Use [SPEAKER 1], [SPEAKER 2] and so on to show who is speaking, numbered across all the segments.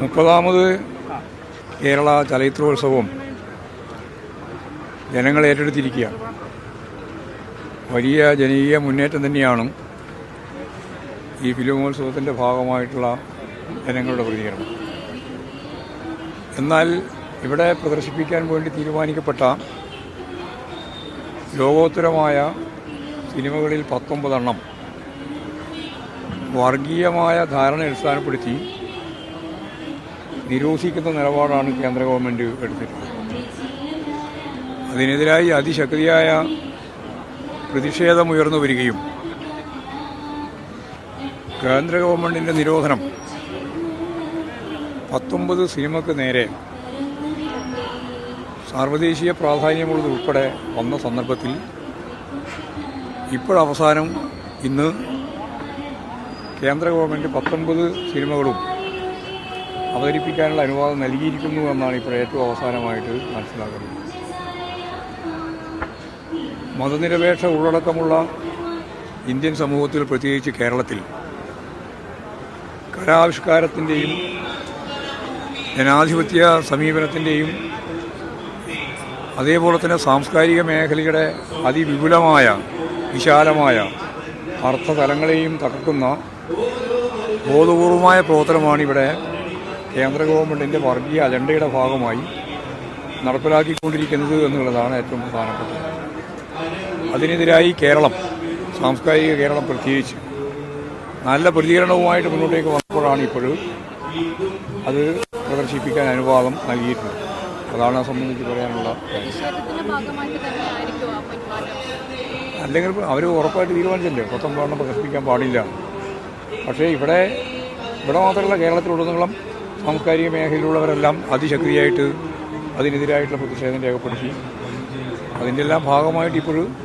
[SPEAKER 1] മുപ്പതാമത് കേരള ചലച്ചിത്രോത്സവം. ജനങ്ങൾ ഏറ്റെടുത്തിരിക്കുക. വലിയ ജനകീയ മുന്നേറ്റം തന്നെയാണ് ഈ ഫിലിമോത്സവത്തിന്റെ ഭാഗമായിട്ടുള്ള ജനങ്ങളുടെ പ്രതികരണം. എന്നാൽ ഇവിടെ പ്രദർശിപ്പിക്കാൻ വേണ്ടി തീരുമാനിക്കപ്പെട്ട ലോകോത്തരമായ സിനിമകളിൽ പത്തൊമ്പതെണ്ണം വർഗീയമായ ധാരണ അടിസ്ഥാനപ്പെടുത്തി നിരോധിക്കുന്ന നിലപാടാണ് കേന്ദ്ര ഗവൺമെന്റ് എടുത്തിട്ടുള്ളത്. അതിനെതിരായി അതിശക്തിയായ പ്രതിഷേധമുയർന്നു വരികയും കേന്ദ്ര ഗവൺമെന്റിന്റെ നിരോധനം പത്തൊമ്പത് സിനിമക്ക് നേരെ സാർവദേശീയ പ്രാധാന്യമുള്ളതുൾപ്പെടെ വന്ന സന്ദർഭത്തിൽ ഇപ്പോഴവസാനം ഇന്ന് കേന്ദ്ര ഗവൺമെന്റ് പത്തൊൻപത് സിനിമകളും അവതരിപ്പിക്കാനുള്ള അനുവാദം നൽകിയിരിക്കുന്നു എന്നാണ് ഇപ്പോൾ ഏറ്റവും അവസാനമായിട്ട് മനസ്സിലാക്കുന്നത്. മതനിരപേക്ഷ ഉള്ളടക്കമുള്ള ഇന്ത്യൻ സമൂഹത്തിൽ പ്രത്യേകിച്ച് കേരളത്തിൽ കലാവിഷ്കാരത്തിന്റെയും ജനാധിപത്യ സമീപനത്തിന്റെയും അതേപോലെ തന്നെ സാംസ്കാരിക മേഖലയുടെ അതിവിപുലമായ വിശാലമായ അർത്ഥതലങ്ങളെയും തകർക്കുന്ന ബോധപൂർവമായ പ്രവർത്തനമാണ് ഇവിടെ കേന്ദ്ര ഗവൺമെന്റിന്റെ വർഗീയ അജണ്ടയുടെ ഭാഗമായി നടപ്പിലാക്കിക്കൊണ്ടിരിക്കുന്നത് എന്നുള്ളതാണ് ഏറ്റവും പ്രധാനപ്പെട്ടത്. അതിനെതിരായി കേരളം സാംസ്കാരിക കേരളം പ്രത്യേകിച്ച് നല്ല പ്രതികരണവുമായിട്ട് മുന്നോട്ടേക്ക് വന്നപ്പോഴാണ് ഇപ്പോഴും അത് പ്രദർശിപ്പിക്കാൻ അനുവാദം നൽകിയിട്ടുള്ളത്. അതാണ് ആ സംബന്ധിച്ച് പറയാനുള്ള അല്ലെങ്കിൽ അവർ ഉറപ്പായിട്ട് തീരുമാനിച്ചല്ലേ? പത്തൊമ്പതെണ്ണം പ്രദർശിപ്പിക്കാൻ പാടില്ല. പക്ഷേ ഇവിടെ ഇവിടെ മാത്രമല്ല കേരളത്തിലുടനീളം സാംസ്കാരിക മേഖലയിലുള്ളവരെല്ലാം അതിശക്തിയായിട്ട് അതിനെതിരായിട്ടുള്ള പ്രതിഷേധം രേഖപ്പെടുത്തി. അതിന്റെ എല്ലാം ഭാഗമായിട്ട് ഇപ്പോഴും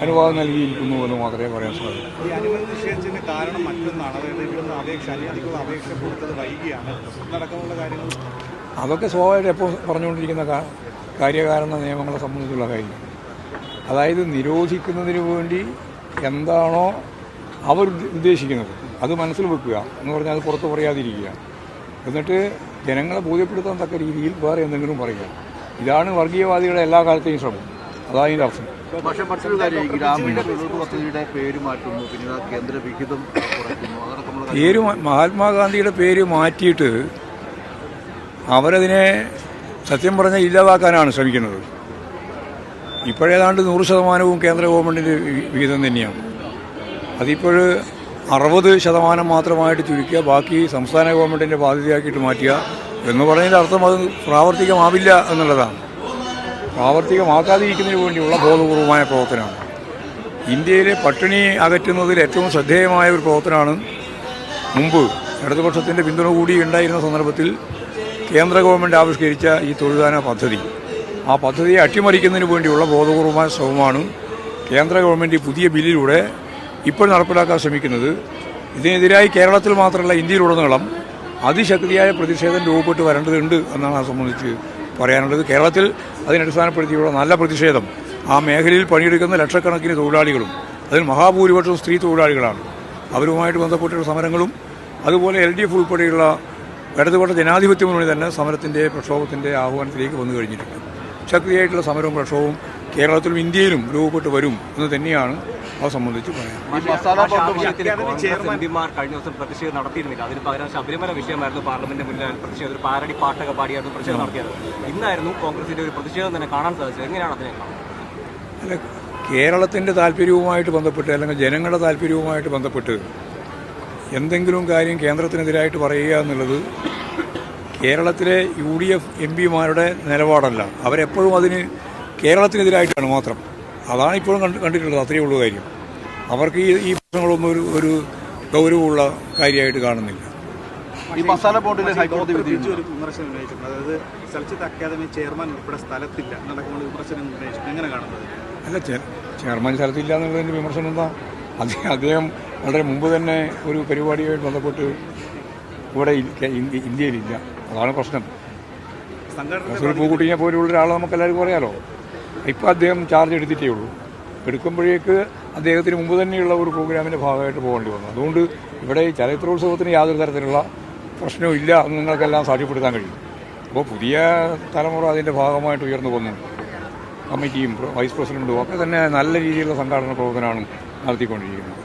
[SPEAKER 1] അനുവാദം നൽകിയിരിക്കുന്നു എന്ന് മാത്രമേ പറയാൻ സാധിക്കൂ.
[SPEAKER 2] ഈ അനുമതി നിഷേധിച്ചതിന് കാരണം മറ്റൊന്നാണ്. അതായത് ഇവിടുന്ന് അപേക്ഷ അനുമതിക്കുള്ള അപേക്ഷ കൊടുത്തത് വൈകിയാണ്. നടക്കാനുള്ള കാര്യങ്ങൾ?
[SPEAKER 1] അതൊക്കെ സ്വാഭാവികമായിട്ട് എപ്പോൾ പറഞ്ഞുകൊണ്ടിരിക്കുന്ന കാര്യകാരണ നിയമങ്ങളെ സംബന്ധിച്ചുള്ള കാര്യം. അതായത് നിരോധിക്കുന്നതിന് വേണ്ടി എന്താണോ അവർ ഉദ്ദേശിക്കുന്നത്. അത് മനസ്സിൽ വെക്കുക. എന്ന് പറഞ്ഞാൽ അത് പുറത്ത് പറയാതിരിക്കുക. എന്നിട്ട് ജനങ്ങളെ ബോധ്യപ്പെടുത്താൻ തക്ക രീതിയിൽ വേറെ എന്തെങ്കിലും പറയുക. ഇതാണ് വർഗീയവാദികളുടെ എല്ലാ കാലത്തെയും ശ്രമം. അതാണ് ഇതിന്റെ അർത്ഥം
[SPEAKER 3] പക്ഷേ മറ്റൊരു കാര്യം ഗ്രാമീണ തൊഴിലുറപ്പ് പദ്ധതിയുടെ പേര് മാറ്റുന്നു പിന്നെ ആ കേന്ദ്ര വിഹിതം കുറയ്ക്കുന്നു.
[SPEAKER 1] പേര് മഹാത്മാഗാന്ധിയുടെ പേര് മാറ്റിയിട്ട് അവരതിനെ സത്യം പറഞ്ഞ ഇല്ലാതാക്കാനാണ് ശ്രമിക്കുന്നത്. ഇപ്പോഴേതാണ്ട് നൂറ് ശതമാനവും കേന്ദ്ര ഗവൺമെന്റിന്റെ വിഹിതം തന്നെയാണ്. അതിപ്പോൾ അറുപത് ശതമാനം മാത്രമായിട്ട് ചുരുക്കുക ബാക്കി സംസ്ഥാന ഗവൺമെന്റിന്റെ ബാധ്യതയാക്കിയിട്ട് മാറ്റുക എന്ന് പറഞ്ഞതിന്റെ അർത്ഥം അത് പ്രാവർത്തികമാവില്ല എന്നുള്ളതാണ്. പ്രാവർത്തികമാക്കാതിരിക്കുന്നതിന് വേണ്ടിയുള്ള ബോധപൂർവമായ പ്രവർത്തനമാണ്. ഇന്ത്യയിലെ പട്ടിണി അകറ്റുന്നതിൽ ഏറ്റവും ശ്രദ്ധേയമായ ഒരു പ്രവർത്തനമാണ് മുമ്പ് ഇടതുപക്ഷത്തിന്റെ പിന്തുണ കൂടി ഉണ്ടായിരുന്ന സന്ദർഭത്തിൽ കേന്ദ്ര ഗവൺമെന്റ് ആവിഷ്കരിച്ച ഈ തൊഴിലാന പദ്ധതി. ആ പദ്ധതിയെ അട്ടിമറിക്കുന്നതിന് വേണ്ടിയുള്ള ബോധപൂർവമായ ശ്രമമാണ് കേന്ദ്ര ഗവൺമെന്റ് പുതിയ ബില്ലിലൂടെ ഇപ്പോൾ നടപ്പിലാക്കാൻ ശ്രമിക്കുന്നത് ഇതിനെതിരായി കേരളത്തിൽ മാത്രമല്ല ഇന്ത്യയിലുടനീളം അതിശക്തിയായ പ്രതിഷേധം രൂപപ്പെട്ട് വരേണ്ടതുണ്ട് എന്നാണ് അത് സംബന്ധിച്ച് പറയാനുള്ളത്. കേരളത്തിൽ അതിനടിസ്ഥാനപ്പെടുത്തിയുള്ള നല്ല പ്രതിഷേധം ആ മേഖലയിൽ പണിയെടുക്കുന്ന ലക്ഷക്കണക്കിന് തൊഴിലാളികളും അതിൽ മഹാഭൂരിപക്ഷം സ്ത്രീ തൊഴിലാളികളാണ്. അവരുമായിട്ട് ബന്ധപ്പെട്ടുള്ള സമരങ്ങളും അതുപോലെ എൽ ഡി എഫ് ഉൾപ്പെടെയുള്ള ഇടതുപക്ഷ ജനാധിപത്യ മുന്നണി തന്നെ സമരത്തിന്റെ പ്രക്ഷോഭത്തിന്റെ ആഹ്വാനത്തിലേക്ക് വന്നു കഴിഞ്ഞിട്ടുണ്ട്. ശക്തിയായിട്ടുള്ള സമരവും പ്രക്ഷോഭവും കേരളത്തിലും ഇന്ത്യയിലും രൂപപ്പെട്ട് വരും എന്ന് തന്നെയാണ് അത് സംബന്ധിച്ച്
[SPEAKER 4] വിഷയത്തിൽ എംപിമാർ കഴിഞ്ഞ ദിവസം പ്രതിഷേധം നടത്തിയിരുന്നില്ല. അതിന് പകരം ശബരിമല വിഷയമായിരുന്നു പാർലമെന്റ് മുന്നിൽ പ്രതിഷേധം ഒരു പാരടി പാട്ടൊക്കെ പാടിയായിരുന്നു പ്രതിഷേധം നടത്തിയത്. ഇന്നായിരുന്നു കോൺഗ്രസിന്റെ ഒരു പ്രതിഷേധം തന്നെ കാണാൻ സാധിച്ചത്. എങ്ങനെയാണ് അതിനെ കാണുന്നത്?
[SPEAKER 1] അല്ല കേരളത്തിന്റെ താല്പര്യവുമായിട്ട് ബന്ധപ്പെട്ട് അല്ലെങ്കിൽ ജനങ്ങളുടെ താല്പര്യവുമായിട്ട് ബന്ധപ്പെട്ട് എന്തെങ്കിലും കാര്യം കേന്ദ്രത്തിനെതിരായിട്ട് പറയുക എന്നുള്ളത് കേരളത്തിലെ യു ഡി എഫ് എം പിമാരുടെ നിലപാടല്ല. അവരെപ്പോഴും അതിന് കേരളത്തിനെതിരായിട്ടാണ് മാത്രം. അതാണ് ഇപ്പോഴും കണ്ട് കണ്ടിട്ടുള്ളത്. അത്രയേ ഉള്ളൂ കാര്യം. അവർക്ക് ഈ ഈ പ്രശ്നങ്ങളൊന്നും ഒരു ഒരു ഗൗരവമുള്ള കാര്യമായിട്ട് കാണുന്നില്ല.
[SPEAKER 3] ഈ മസാല ബോർഡിലെ ഹൈക്കോടതി വിധി
[SPEAKER 2] ഒരു വിമർശനം ഉന്നയിച്ചിട്ടുണ്ട്. അതായത് ചലച്ചിത്ര അക്കാദമി ചെയർമാൻ ഉൾപ്പെടെ സ്ഥലത്തില്ല. എന്നുള്ള വിമർശനം ഉന്നയിച്ചിട്ടുണ്ട്. എങ്ങനെ കാണുന്നത്?
[SPEAKER 1] അല്ല ചെയർമാൻ സ്ഥലത്തില്ല എന്നുള്ളതിന്റെ വിമർശനം എന്താ? അദ്ദേഹം അദ്ദേഹം വളരെ മുമ്പ് തന്നെ ഒരു പരിപാടിയുമായിട്ട് ബന്ധപ്പെട്ട് ഇവിടെ ഇല്ല- ഇന്ത്യയിലില്ല. അതാണ് പ്രശ്നം. റസൂൽ പൂക്കുട്ടിയെ പോലെയുള്ള ഒരാൾ നമുക്ക് എല്ലാവർക്കും അറിയാലോ. ഇപ്പം അദ്ദേഹം ചാർജ് എടുത്തിട്ടേ ഉള്ളൂ. എടുക്കുമ്പോഴേക്ക് അദ്ദേഹത്തിന് മുമ്പ് തന്നെയുള്ള ഒരു പ്രോഗ്രാമിന്റെ ഭാഗമായിട്ട് പോകേണ്ടി വന്നു. അതുകൊണ്ട് ഇവിടെ ഈ ചരിത്രോത്സവത്തിന് യാതൊരു തരത്തിലുള്ള പ്രശ്നവും ഇല്ല എന്ന് നിങ്ങൾക്കെല്ലാം സാധ്യപ്പെടുത്താൻ കഴിയും. അപ്പോൾ പുതിയ തലമുറ അതിന്റെ ഭാഗമായിട്ട് ഉയർന്നു വന്നു. കമ്മിറ്റിയും വൈസ് പ്രസിഡന്റും ഒക്കെ തന്നെ നല്ല രീതിയിലുള്ള സംഘാടന പ്രവർത്തനമാണ് നടത്തിക്കൊണ്ടിരിക്കുന്നത്.